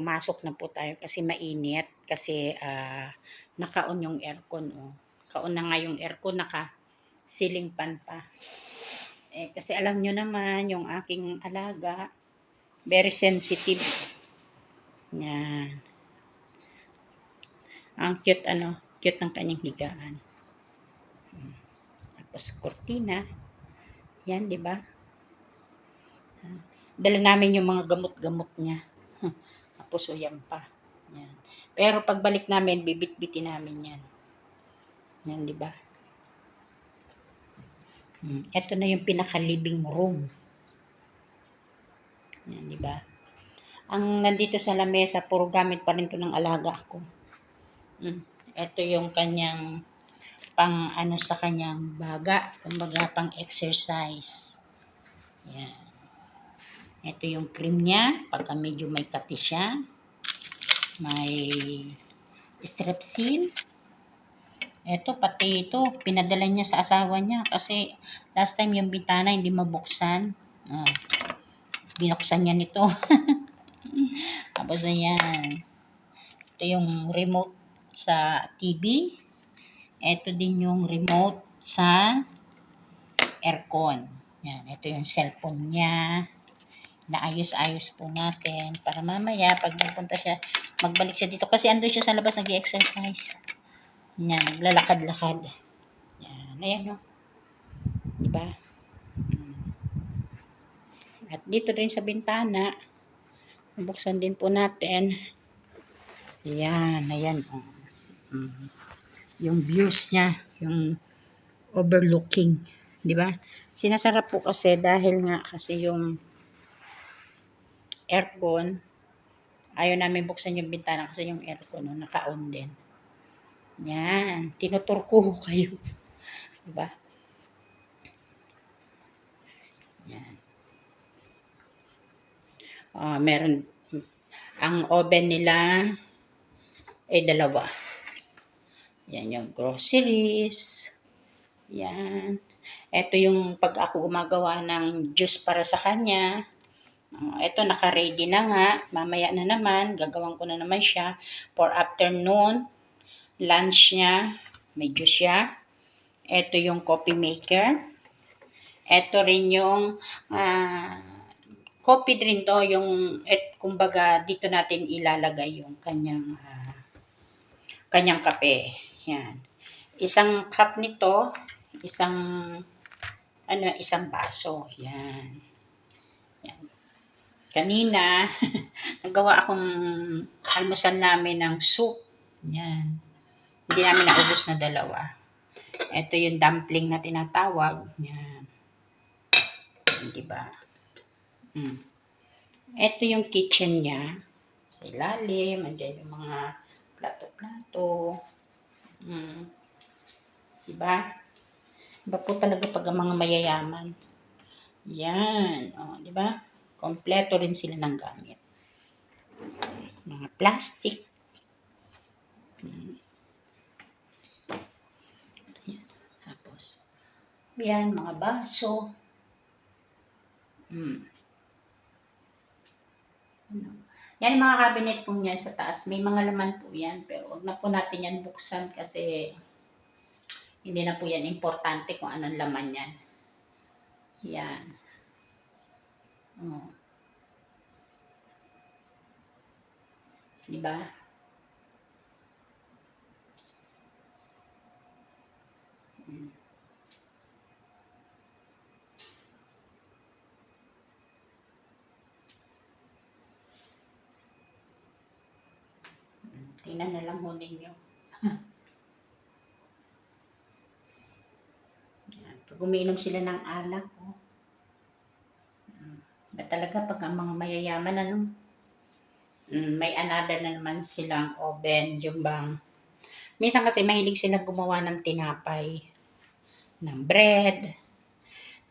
pumasok na po tayo kasi mainit. Kasi ah, naka-on yung aircon. Oh. Kaon na nga yung aircon, naka ceiling fan pa. Eh, kasi alam nyo naman, yung aking alaga, very sensitive. Yan. Ang cute, ano, cute ng kanyang higaan. Hmm. Tapos, cortina. Yan, di ba? Ah, Dala namin yung mga gamot-gamot niya. Tapos, o yan pa. Yan. Pero pagbalik namin, bibit-bitin namin yan. Yan, di ba? Hmm. Ito na yung pinaka-living room. Yan, di ba? Ang nandito sa lamesa, puro gamit pa rin to ng alaga ko. Hmm. Ito yung kanyang pang ano sa kanyang baga, kumbaga pang exercise. Yan. Ito yung cream niya, pagka medyo may kati siya. May strepsil. Ito, pati ito, pinadala niya sa asawa niya kasi last time yung bintana hindi mabuksan. Ah, binuksan niya nito. Tapos ayan. Ito yung remote sa TV. Ito din yung remote sa aircon. Yan, ito yung cellphone niya. Naayos-ayos po natin para mamaya pag pupunta siya, magbalik siya dito. Kasi ando siya sa labas nag-exercise. Yan, naglalakad-lakad. Yan, ayan o. Diba? Mm. At dito rin sa bintana, buksan din po natin. Yan, ayan o. Mm. Yung views niya, yung overlooking. Di ba? Sinasarap po kasi dahil nga kasi yung aircon, ayaw namin buksan yung bintana kasi yung aircon no, naka-on din. Yan, tinutur ko kayo. Diba? Yan. Ah, meron ang oven nila ay dalawa. Yan yung groceries. Yan. Ito yung pag ako gumagawa ng juice para sa kanya. Ito, naka-ready na nga. Mamaya na naman, gagawin ko na naman siya for afternoon. Lunch niya, juice siya. Ito yung coffee maker. Ito rin yung uh, coffee rin to, yung, et, kumbaga, dito natin ilalagay yung kanyang, uh, kanyang kape. Yan. Isang cup nito, isang, ano, isang baso. Yan. Kanina, nagawa akong almusal namin ng soup. Yan. Hindi namin naubos na dalawa. Ito yung dumpling na tinatawag. Yan. Di ba? Mm. Ito yung kitchen niya. Sa ilalim, andyan yung mga plato-plato. Mm. Diba? Iba po talaga pag mga mayayaman. Yan. O, di ba? Kompleto rin sila ng gamit. Mga plastic. Mm. Yan. Tapos, yan, mga baso. Mm. Ano? Yan mga cabinet po niya sa taas. May mga laman po yan. Pero wag na po natin yan buksan kasi hindi na po yan importante kung anong laman yan. Yan. Oh. Diba? Hmm. Tingnan na lang ho ninyo. Pag umiinom sila ng alak, Ba talaga pag ang mga mayayaman, ano, mm, may another na naman silang oven, yung bang, minsan kasi mahilig sila gumawa ng tinapay, ng bread,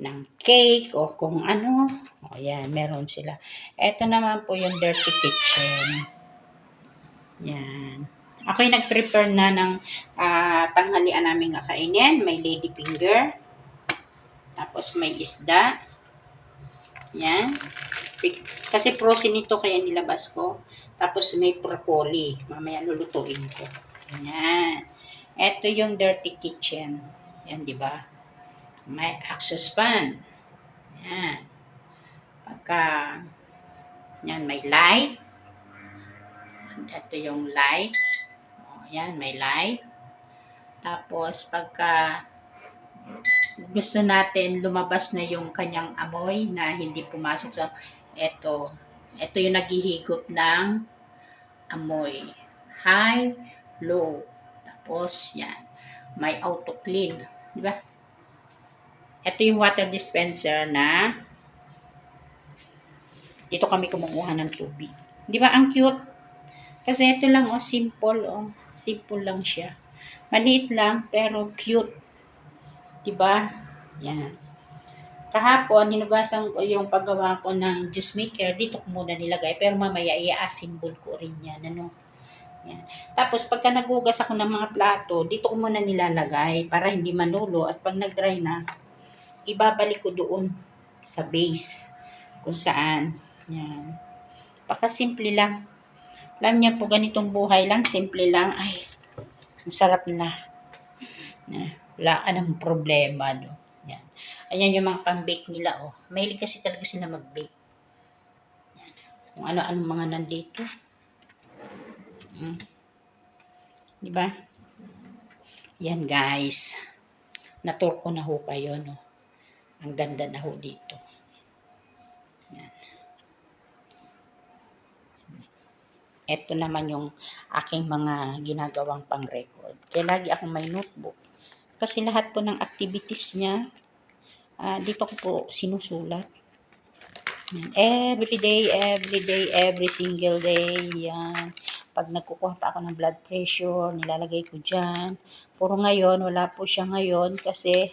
ng cake, o kung ano. O yan, meron sila. Ito naman po yung dirty kitchen. Yan. Ako yung nag-prepare na ng uh, tanghalian namin kakainin. May lady finger. Tapos may isda. Yan. Kasi frozen ito kaya nilabas ko. Tapos may broccoli. Mamaya lulutuin ko. Yan. Ito yung dirty kitchen. Yan, di ba? May access fan. Yan. Pagka, yan, may light. Ito yung light. O, yan, may light. Tapos, pagka gusto natin lumabas na yung kanyang amoy na hindi pumasok sa eto eto yung naghihigop ng amoy. High low. Tapos yan. May auto clean di ba? Ito yung water dispenser na dito kami kumukuha ng tubig. Di ba ang cute? Kasi ito lang oh simple oh. Simple lang siya. Maliit lang pero cute Diba? Yan. Kahapon, hinugasan ko yung paggawa ko ng juice maker. Dito ko muna nilagay. Pero mamaya, i-assemble ko rin yan. Ano? Yan. Tapos, pagka nagugas ako ng mga plato, dito ko muna nilalagay para hindi manulo. At pag nag-dry na, ibabalik ko doon sa base. Kung saan. Yan. Paka-simple lang. Alam niya po, ganitong buhay lang. Simple lang. Ay, ang sarap na. Na wala ka ng problema, no? Yan. Ayan yung mga pang-bake nila, oh. Mahilig kasi talaga sila mag-bake. Yan. Kung ano-ano mga nandito. Hmm. Di ba? Yan, guys. Natur ko na ho kayo, no? Ang ganda na ho dito. Yan. Ito naman yung aking mga ginagawang pang-record. Kaya lagi akong may notebook kasi lahat po ng activities niya, uh, dito ko po sinusulat. Every day, every day, every single day. Yan. Pag nagkukuha pa ako ng blood pressure, nilalagay ko dyan. Puro ngayon, wala po siya ngayon kasi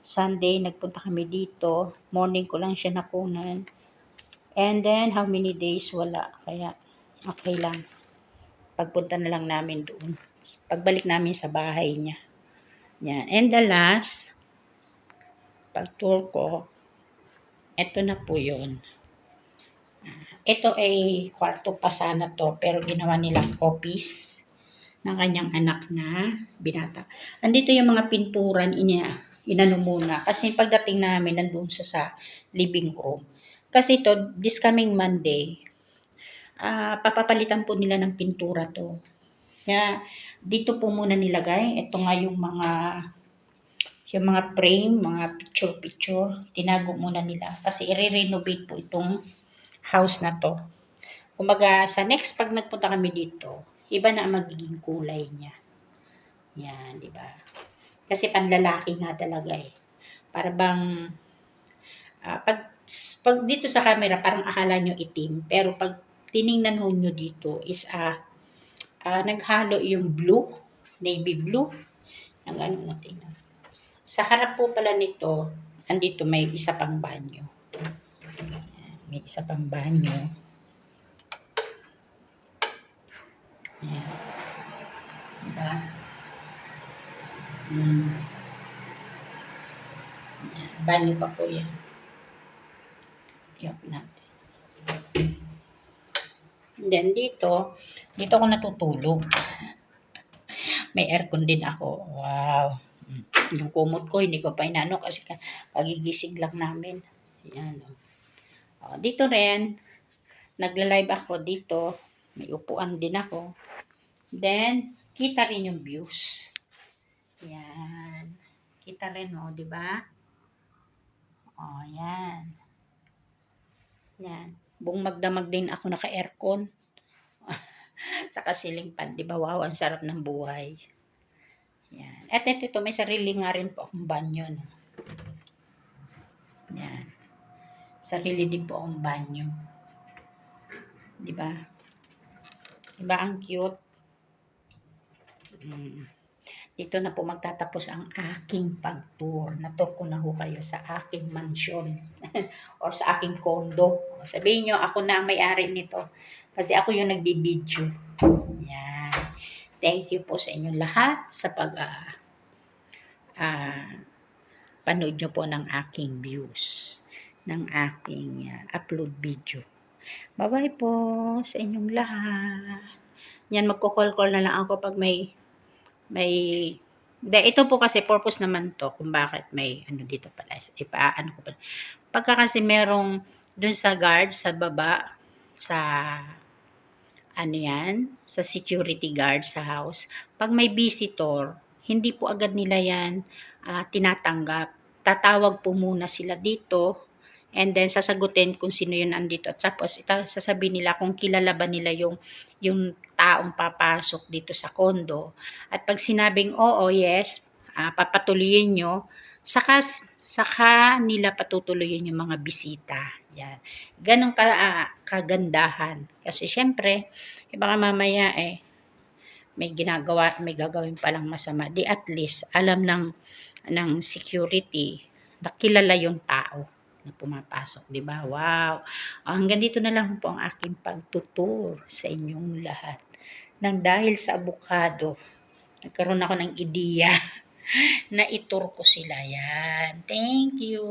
Sunday, nagpunta kami dito. Morning ko lang siya nakunan. And then, how many days? Wala. Kaya, okay lang. Pagpunta na lang namin doon. Pagbalik namin sa bahay niya. Yan. And the last, pag-tour ko, ito na po yun. Ito ay kwarto pa sana to, pero ginawa nilang office ng kanyang anak na binata. Andito yung mga pinturan ina, inano muna. Kasi pagdating namin, nandun sa, sa living room. Kasi to, this coming Monday, uh, papapalitan po nila ng pintura to. Kaya, dito po muna nilagay. Ito nga yung mga yung mga frame, mga picture-picture, tinago muna nila. Kasi i-renovate po itong house na to. Kumaga, sa next pag nagpunta kami dito, iba na ang magiging kulay niya. Yan, di ba? Kasi panlalaki nga talaga eh. Para bang, uh, pag, pag dito sa camera, parang akala nyo itim. Pero pag tiningnan nyo dito is a uh, uh, naghalo yung blue, navy blue, ng ano natin. Sa harap po pala nito, andito may isa pang banyo. May isa pang banyo. Ayan. Diba? Hmm. Banyo pa po yan. Yok natin. Then dito, dito ako natutulog. May aircon din ako. Wow. Yung kumot ko, hindi ko pa inano kasi kagigising lang namin. Yan. Oh. oh, dito rin, nagla-live ako dito. May upuan din ako. Then, kita rin yung views. Yan. Kita rin, oh, di ba? Oh, yan. Yan. Buong magdamag din ako naka-aircon. Saka ceiling fan, di ba? Wow, ang sarap ng buhay. Yan. At ito, ito, may sarili nga rin po akong banyo. No? Yan. Sarili din po akong banyo. Di ba? Di ba ang cute? Mm. Dito na po magtatapos ang aking pag-tour. Na-tour ko na ho kayo sa aking mansion or sa aking condo. Sabihin nyo, ako na may-ari nito. Kasi ako yung nagbibideo. Yan. Thank you po sa inyong lahat sa pag uh, uh, panood nyo po ng aking views. ng aking ah, upload video. Bye-bye po sa inyong lahat. Yan, magko-call-call na lang ako pag may, may, de, ito po kasi purpose naman to kung bakit may ano dito pala. Ipa, ano ko pala. Pagka kasi merong dun sa guard sa baba, sa ano yan, sa security guard sa house, pag may visitor, hindi po agad nila yan ah, tinatanggap. Tatawag po muna sila dito and then sasagutin kung sino yun andito. At tapos ita, sasabihin nila kung kilala ba nila yung, yung taong papasok dito sa kondo. At pag sinabing oo, yes, ah, papatuloyin nyo, saka, saka nila patutuloyin yung mga bisita. Yan. Ganon ka, ah, kagandahan. Kasi syempre, eh, baka mamaya eh, may ginagawa, may gagawin palang masama. Di at least, alam ng, ng security, nakilala yung tao na pumapasok, di ba? Wow! Hanggang dito na lang po ang aking pagtutur sa inyong lahat. Nang dahil sa abukado, nagkaroon ako ng ideya na itur ko sila yan. Thank you!